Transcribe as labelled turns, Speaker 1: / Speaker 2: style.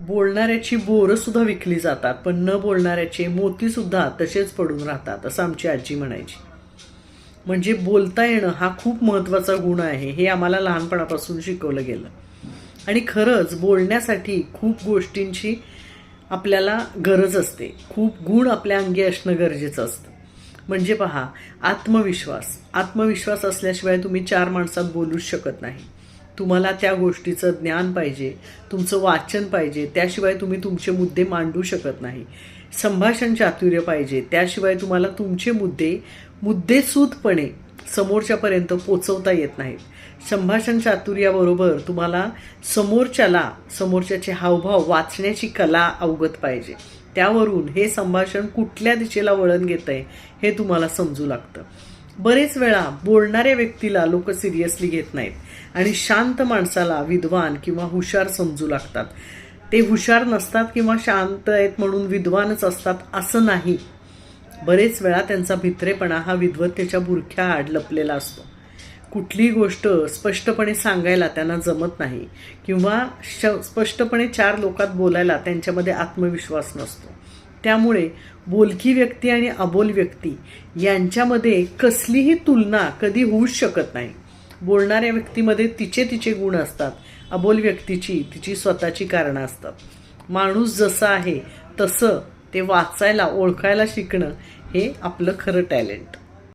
Speaker 1: बोलणाऱ्याची बोरं सुद्धा विकली जातात पण न बोलणाऱ्याचे मोती सुद्धा तसेच पडून राहतात असं आमची आजी म्हणायची. म्हणजे बोलता येणं हा खूप महत्त्वाचा गुण आहे हे आम्हाला लहानपणापासून शिकवलं गेलं. आणि खरंच बोलण्यासाठी खूप गोष्टींची आपल्याला गरज असते. खूप गुण आपल्या अंगी असणं गरजेचं असतं. म्हणजे पहा आत्मविश्वास. आत्मविश्वास असल्याशिवाय तुम्ही चार माणसात बोलूच शकत नाही. तुम्हाला त्या गोष्टीचं ज्ञान पाहिजे तुमचं वाचन पाहिजे त्याशिवाय तुम्ही तुमचे मुद्दे मांडू शकत नाही. संभाषण चातुर्य पाहिजे त्याशिवाय तुम्हाला तुमचे मुद्दे मुद्देसूदपणे समोरच्यापर्यंत पोचवता येत नाहीत. संभाषण चातुर्याबरोबर तुम्हाला समोरच्याला समोरच्याचे हावभाव वाचण्याची कला अवगत पाहिजे. त्यावरून हे संभाषण कुठल्या दिशेला वळण घेत आहे हे तुम्हाला समजू लागतं. बरेच वेळा बोलणाऱ्या व्यक्तीला लोक सिरियसली घेत नाहीत. आणि शांत माणसाला विद्वान किंवा हुशार समजू लागतात. ते हुशार नसतात किंवा शांत आहेत म्हणून विद्वानच असतात असं नाही. बरेच वेळा त्यांचा भित्रेपणा हा विद्वत्तेच्या बुरख्या आड लपलेला असतो. कुठलीही गोष्ट स्पष्टपणे सांगायला त्यांना जमत नाही. किंवा श स्पष्टपणे चार लोकात बोलायला त्यांच्यामध्ये आत्मविश्वास नसतो. त्यामुळे बोलकी व्यक्ती आणि अबोल व्यक्ती यांच्यामध्ये कसलीही तुलना कधी होऊच शकत नाही. बोलणाऱ्या व्यक्तीमध्ये तिचे तिचे गुण असतात. अबोल व्यक्तीची तिची स्वतःची कारणं असतात. माणूस जसा आहे तसं ते वाचायला ओळखायला शिकणं हे आपलं खरं टॅलेंट.